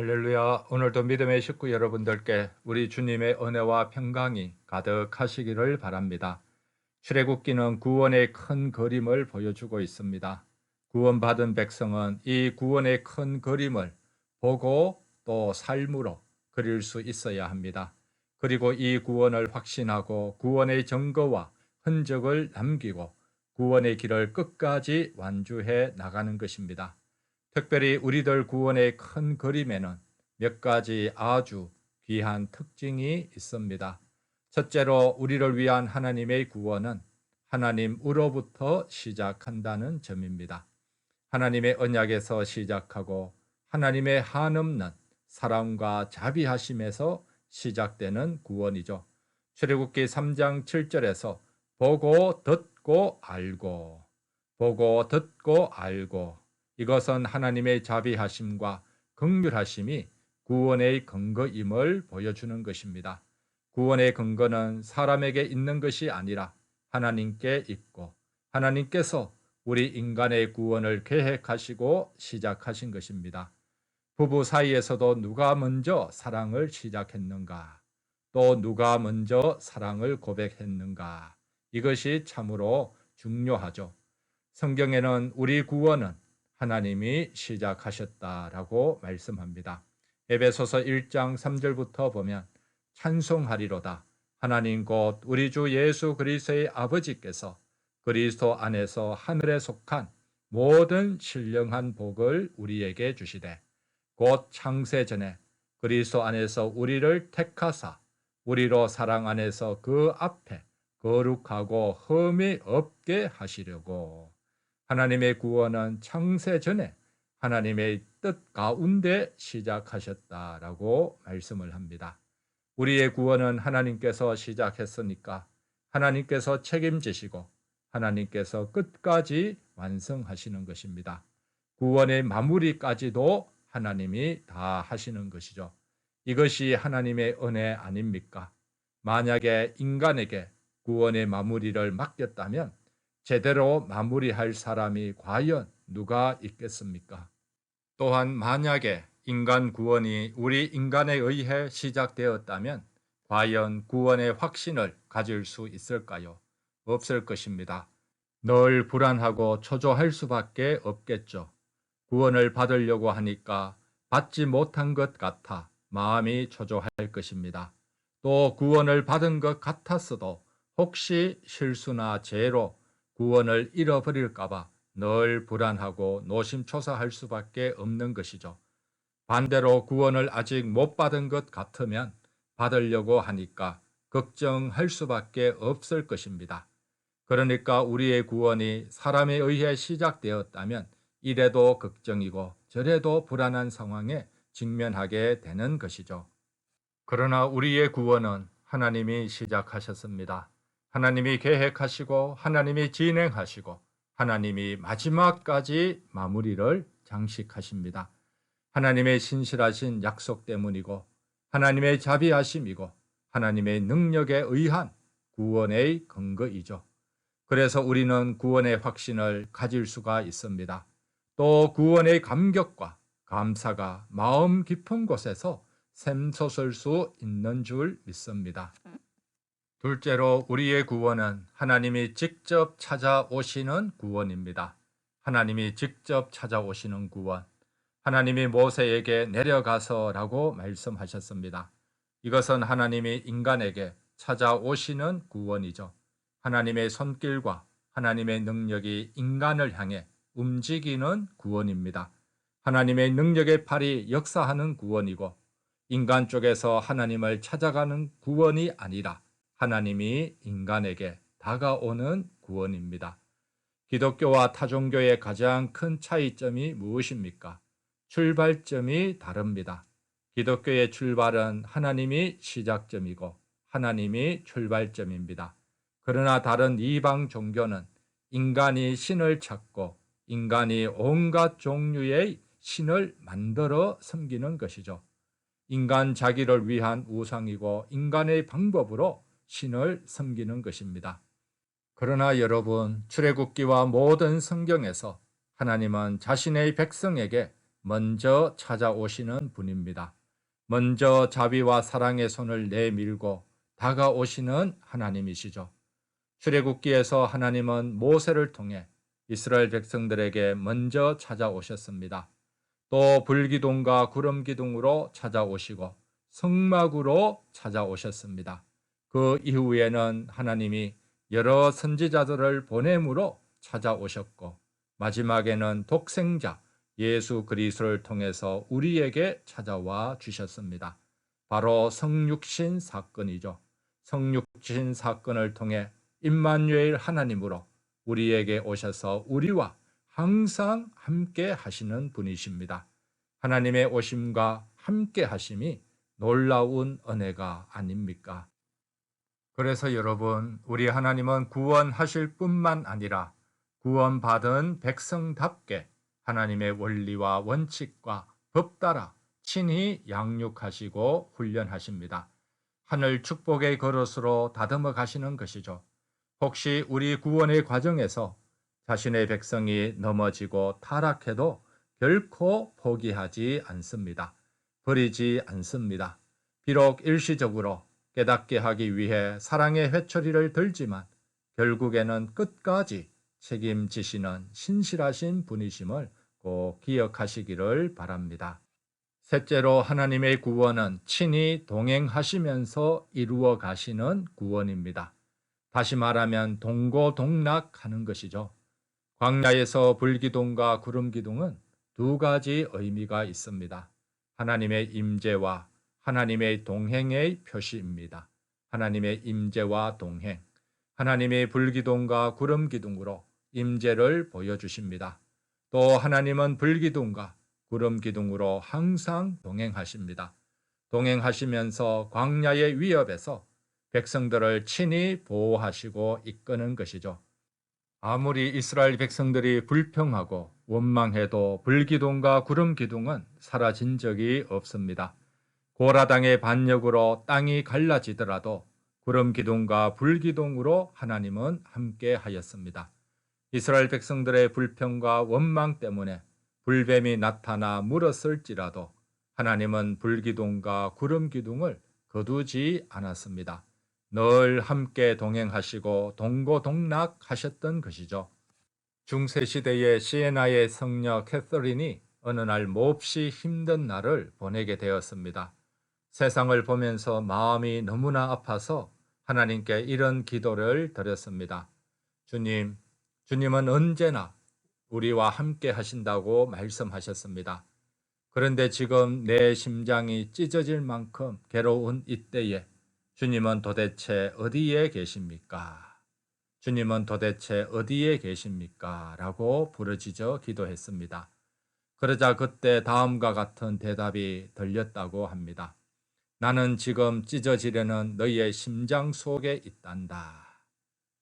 할렐루야. 오늘도 믿음의 식구 여러분들께 우리 주님의 은혜와 평강이 가득하시기를 바랍니다. 출애굽기는 구원의 큰 그림을 보여주고 있습니다. 구원받은 백성은 이 구원의 큰 그림을 보고 또 삶으로 그릴 수 있어야 합니다. 그리고 이 구원을 확신하고 구원의 증거와 흔적을 남기고 구원의 길을 끝까지 완주해 나가는 것입니다. 특별히 우리들 구원의 큰 그림에는 몇 가지 아주 귀한 특징이 있습니다. 첫째로 우리를 위한 하나님의 구원은 하나님으로부터 시작한다는 점입니다. 하나님의 언약에서 시작하고 하나님의 한없는 사랑과 자비하심에서 시작되는 구원이죠. 출애굽기 3장 7절에서 보고 듣고 알고 보고 듣고 알고 이것은 하나님의 자비하심과 긍휼하심이 구원의 근거임을 보여주는 것입니다. 구원의 근거는 사람에게 있는 것이 아니라 하나님께 있고 하나님께서 우리 인간의 구원을 계획하시고 시작하신 것입니다. 부부 사이에서도 누가 먼저 사랑을 시작했는가? 또 누가 먼저 사랑을 고백했는가? 이것이 참으로 중요하죠. 성경에는 우리 구원은 하나님이 시작하셨다라고 말씀합니다. 에베소서 1장 3절부터 보면 찬송하리로다. 하나님 곧 우리 주 예수 그리스도의 아버지께서 그리스도 안에서 하늘에 속한 모든 신령한 복을 우리에게 주시되 곧 창세 전에 그리스도 안에서 우리를 택하사 우리로 사랑 안에서 그 앞에 거룩하고 흠이 없게 하시려고 하나님의 구원은 창세 전에 하나님의 뜻 가운데 시작하셨다라고 말씀을 합니다. 우리의 구원은 하나님께서 시작했으니까 하나님께서 책임지시고 하나님께서 끝까지 완성하시는 것입니다. 구원의 마무리까지도 하나님이 다 하시는 것이죠. 이것이 하나님의 은혜 아닙니까? 만약에 인간에게 구원의 마무리를 맡겼다면 제대로 마무리할 사람이 과연 누가 있겠습니까? 또한 만약에 인간 구원이 우리 인간에 의해 시작되었다면 과연 구원의 확신을 가질 수 있을까요? 없을 것입니다. 늘 불안하고 초조할 수밖에 없겠죠. 구원을 받으려고 하니까 받지 못한 것 같아 마음이 초조할 것입니다. 또 구원을 받은 것 같았어도 혹시 실수나 죄로 구원을 잃어버릴까봐 늘 불안하고 노심초사할 수밖에 없는 것이죠. 반대로 구원을 아직 못 받은 것 같으면 받으려고 하니까 걱정할 수밖에 없을 것입니다. 그러니까 우리의 구원이 사람에 의해 시작되었다면 이래도 걱정이고 저래도 불안한 상황에 직면하게 되는 것이죠. 그러나 우리의 구원은 하나님이 시작하셨습니다. 하나님이 계획하시고 하나님이 진행하시고 하나님이 마지막까지 마무리를 장식하십니다. 하나님의 신실하신 약속 때문이고 하나님의 자비하심이고 하나님의 능력에 의한 구원의 근거이죠. 그래서 우리는 구원의 확신을 가질 수가 있습니다. 또 구원의 감격과 감사가 마음 깊은 곳에서 샘솟을 수 있는 줄 믿습니다. 둘째로 우리의 구원은 하나님이 직접 찾아오시는 구원입니다. 하나님이 직접 찾아오시는 구원. 하나님이 모세에게 내려가서라고 말씀하셨습니다. 이것은 하나님이 인간에게 찾아오시는 구원이죠. 하나님의 손길과 하나님의 능력이 인간을 향해 움직이는 구원입니다. 하나님의 능력의 팔이 역사하는 구원이고 인간 쪽에서 하나님을 찾아가는 구원이 아니라 하나님이 인간에게 다가오는 구원입니다. 기독교와 타종교의 가장 큰 차이점이 무엇입니까? 출발점이 다릅니다. 기독교의 출발은 하나님이 시작점이고 하나님이 출발점입니다. 그러나 다른 이방 종교는 인간이 신을 찾고 인간이 온갖 종류의 신을 만들어 섬기는 것이죠. 인간 자기를 위한 우상이고 인간의 방법으로 신을 섬기는 것입니다. 그러나 여러분, 출애굽기와 모든 성경에서 하나님은 자신의 백성에게 먼저 찾아오시는 분입니다. 먼저 자비와 사랑의 손을 내밀고 다가오시는 하나님이시죠. 출애굽기에서 하나님은 모세를 통해 이스라엘 백성들에게 먼저 찾아오셨습니다. 또 불기둥과 구름기둥으로 찾아오시고 성막으로 찾아오셨습니다. 그 이후에는 하나님이 여러 선지자들을 보냄으로 찾아오셨고 마지막에는 독생자 예수 그리스도를 통해서 우리에게 찾아와 주셨습니다. 바로 성육신 사건이죠. 성육신 사건을 통해 임마누엘 하나님으로 우리에게 오셔서 우리와 항상 함께 하시는 분이십니다. 하나님의 오심과 함께 하심이 놀라운 은혜가 아닙니까? 그래서 여러분, 우리 하나님은 구원하실 뿐만 아니라 구원받은 백성답게 하나님의 원리와 원칙과 법 따라 친히 양육하시고 훈련하십니다. 하늘 축복의 그릇으로 다듬어 가시는 것이죠. 혹시 우리 구원의 과정에서 자신의 백성이 넘어지고 타락해도 결코 포기하지 않습니다. 버리지 않습니다. 비록 일시적으로 깨닫게 하기 위해 사랑의 회초리를 들지만 결국에는 끝까지 책임지시는 신실하신 분이심을 꼭 기억하시기를 바랍니다. 셋째로 하나님의 구원은 친히 동행하시면서 이루어 가시는 구원입니다. 다시 말하면 동고동락하는 것이죠. 광야에서 불기둥과 구름기둥은 두 가지 의미가 있습니다. 하나님의 임재와 하나님의 동행의 표시입니다. 하나님의 임재와 동행, 하나님의 불기둥과 구름 기둥으로 임재를 보여주십니다. 또 하나님은 불기둥과 구름 기둥으로 항상 동행하십니다. 동행하시면서 광야의 위협에서 백성들을 친히 보호하시고 이끄는 것이죠. 아무리 이스라엘 백성들이 불평하고 원망해도 불기둥과 구름 기둥은 사라진 적이 없습니다. 고라당의 반역으로 땅이 갈라지더라도 구름 기둥과 불 기둥으로 하나님은 함께 하였습니다. 이스라엘 백성들의 불평과 원망 때문에 불뱀이 나타나 물었을지라도 하나님은 불 기둥과 구름 기둥을 거두지 않았습니다. 늘 함께 동행하시고 동고동락하셨던 것이죠. 중세 시대의 시에나의 성녀 캐서린이 어느 날 몹시 힘든 날을 보내게 되었습니다. 세상을 보면서 마음이 너무나 아파서 하나님께 이런 기도를 드렸습니다. 주님, 주님은 언제나 우리와 함께 하신다고 말씀하셨습니다. 그런데 지금 내 심장이 찢어질 만큼 괴로운 이때에 주님은 도대체 어디에 계십니까? 주님은 도대체 어디에 계십니까? 라고 부르짖어 기도했습니다. 그러자 그때 다음과 같은 대답이 들렸다고 합니다. 나는 지금 찢어지려는 너희의 심장 속에 있단다.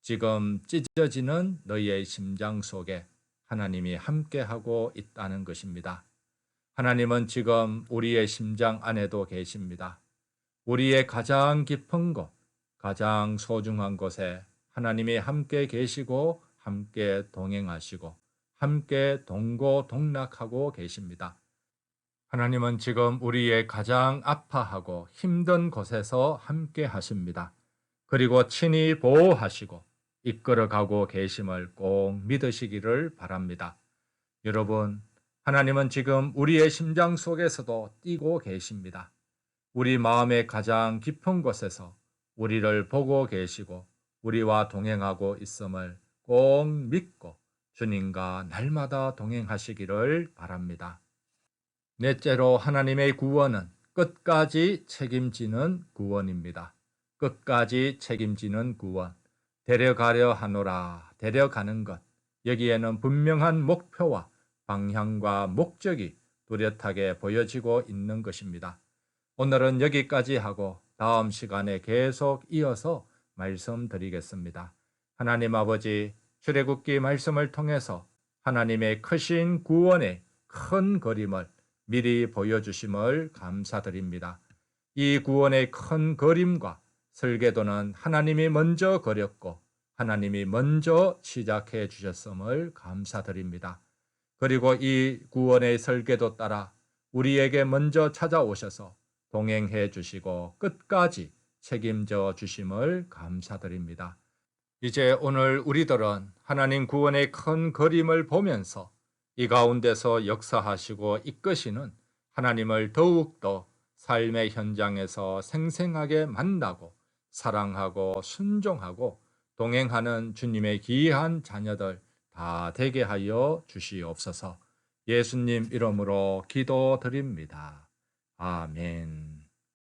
지금 찢어지는 너희의 심장 속에 하나님이 함께하고 있다는 것입니다. 하나님은 지금 우리의 심장 안에도 계십니다. 우리의 가장 깊은 곳, 가장 소중한 곳에 하나님이 함께 계시고 함께 동행하시고 함께 동고동락하고 계십니다. 하나님은 지금 우리의 가장 아파하고 힘든 곳에서 함께 하십니다. 그리고 친히 보호하시고 이끌어가고 계심을 꼭 믿으시기를 바랍니다. 여러분, 하나님은 지금 우리의 심장 속에서도 뛰고 계십니다. 우리 마음의 가장 깊은 곳에서 우리를 보고 계시고 우리와 동행하고 있음을 꼭 믿고 주님과 날마다 동행하시기를 바랍니다. 넷째로 하나님의 구원은 끝까지 책임지는 구원입니다. 끝까지 책임지는 구원. 데려가려 하노라 데려가는 것 여기에는 분명한 목표와 방향과 목적이 뚜렷하게 보여지고 있는 것입니다. 오늘은 여기까지 하고 다음 시간에 계속 이어서 말씀드리겠습니다. 하나님 아버지 출애굽기 말씀을 통해서 하나님의 크신 구원의 큰 그림을 미리 보여주심을 감사드립니다. 이 구원의 큰 그림과 설계도는 하나님이 먼저 그렸고 하나님이 먼저 시작해 주셨음을 감사드립니다. 그리고 이 구원의 설계도 따라 우리에게 먼저 찾아오셔서 동행해 주시고 끝까지 책임져 주심을 감사드립니다. 이제 오늘 우리들은 하나님 구원의 큰 그림을 보면서 이 가운데서 역사하시고 이끄시는 하나님을 더욱더 삶의 현장에서 생생하게 만나고 사랑하고 순종하고 동행하는 주님의 귀한 자녀들 다 되게 하여 주시옵소서 예수님 이름으로 기도드립니다. 아멘.